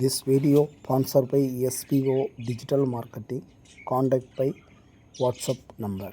This video sponsored by SPO Digital Marketing. Contact by WhatsApp number.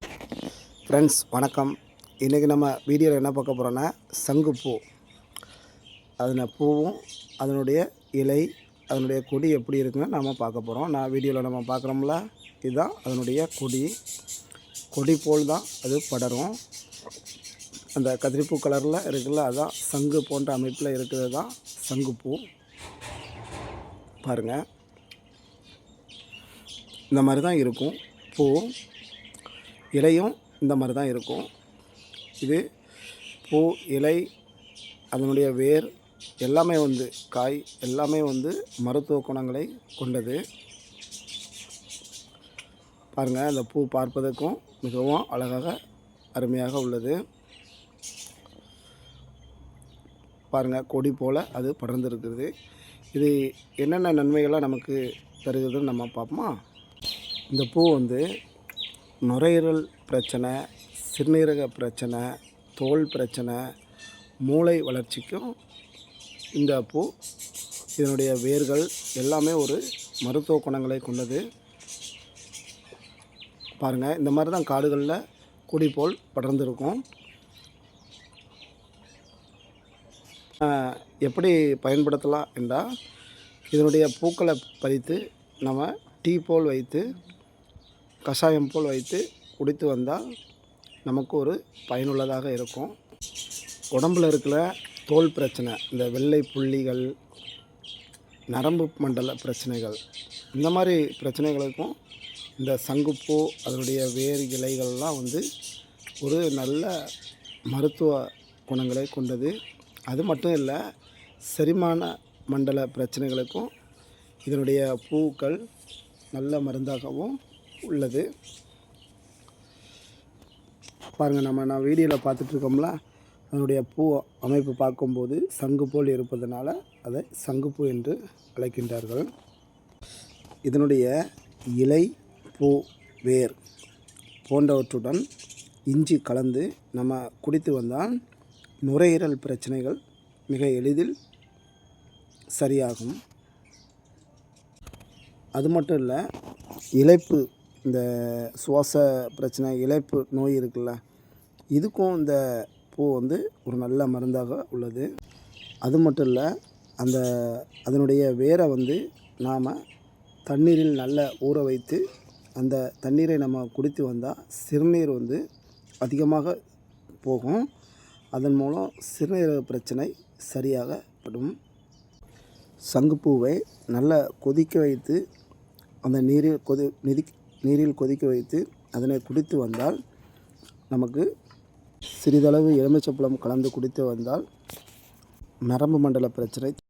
Friends வணக்கம் இன்றைக்கி நம்ம வீடியோவில் என்ன பார்க்க போகிறோன்னா சங்குப்பூ அதன பூவும் அதனுடைய இலை அதனுடைய கொடி எப்படி இருக்குன்னு நாம் பார்க்க போகிறோம் நான் வீடியோவில் நம்ம பார்க்குறோம்ல இதுதான் அதனுடைய கொடி கொடி போல் தான் அது படரும் அந்த கதிரிப்பூ கலரில் இருக்குல்ல அதுதான் சங்கு போன்ற அமைப்பில் இருக்கிறது தான் சங்குப்பூ பாருங்கள் இந்த மாதிரி தான் இருக்கும் பூ இலையும் இந்த மாதிரி தான் இருக்கும் இது பூ இலை அதனுடைய வேர் எல்லாமே வந்து காய் எல்லாமே வந்து மருத்துவ குணங்களை கொண்டது பாருங்கள் அந்த பூ பார்ப்பதற்கும் மிகவும் அழகாக அருமையாக உள்ளது பாருங்கள் கொடி போல் அது படர்ந்துருக்குது இது என்னென்ன நன்மைகளாக நமக்கு தருகிறதுன்னு நம்ம பார்ப்போமா இந்த பூ வந்து நுரையீரல் பிரச்சனை சிறுநீரக பிரச்சனை தோல் பிரச்சனை மூளை வளர்ச்சிக்கும் இந்த பூ இதனுடைய வேர்கள் எல்லாமே ஒரு மருத்துவ குணங்களை கொண்டது பாருங்கள் இந்த மாதிரி தான் காடுகளில் கொடி போல் படர்ந்துருக்கும் எப்படி பயன்படுத்தலாம் என்றால் இதனுடைய பூக்களை பறித்து நம்ம டீ போல் வைத்து கஷாயம் போல் வைத்து குடித்து வந்தால் நமக்கு ஒரு பயனுள்ளதாக இருக்கும் உடம்பில் இருக்கிற தோல் பிரச்சனை இந்த வெள்ளை புள்ளிகள் நரம்பு மண்டல பிரச்சனைகள் இந்த மாதிரி பிரச்சனைகளுக்கும் இந்த சங்குப்பூ அதனுடைய வேறு இலைகள்லாம் வந்து ஒரு நல்ல மருத்துவ குணங்களை கொண்டது அது மட்டும் இல்லை செரிமான மண்டல பிரச்சனைகளுக்கும் இதனுடைய பூக்கள் நல்ல மருந்தாகவும் உள்ளது பாருங்கள் நம்ம நான் வீடியோவில் பார்த்துட்ருக்கோம்ல அதனுடைய பூ அமைப்பு பார்க்கும்போது சங்கு போல் இருப்பதனால அதை சங்குப்பூ என்று அழைக்கின்றார்கள் இதனுடைய இலை பூ வேர் போன்றவற்றுடன் இஞ்சி கலந்து நம்ம குடித்து வந்தால் நுரையீரல் பிரச்சனைகள் மிக எளிதில் சரியாகும் அது மட்டும் இல்லை இழைப்பு இந்த சுவாச பிரச்சனை இழைப்பு நோய் இருக்குல்ல இதுக்கும் இந்த பூ வந்து ஒரு நல்ல மருந்தாக உள்ளது அது மட்டும் இல்லை அந்த அதனுடைய வேரை வந்து நாம் தண்ணீரில் நல்லா ஊற வைத்து அந்த தண்ணீரை நம்ம குடித்து வந்தால் சிறுநீர் வந்து அதிகமாக போகும் அதன் மூலம் சிறுநீரக பிரச்சனை சரியாகப்படும் சங்குப்பூவை நல்லா கொதிக்க வைத்து அந்த நீரில் கொதி நிதி நீரில் கொதிக்க வைத்து அதனை குடித்து வந்தால் நமக்கு சிறிதளவு எலுமிச்சப்பழம் கலந்து குடித்து வந்தால் நரம்பு மண்டல பிரச்சனை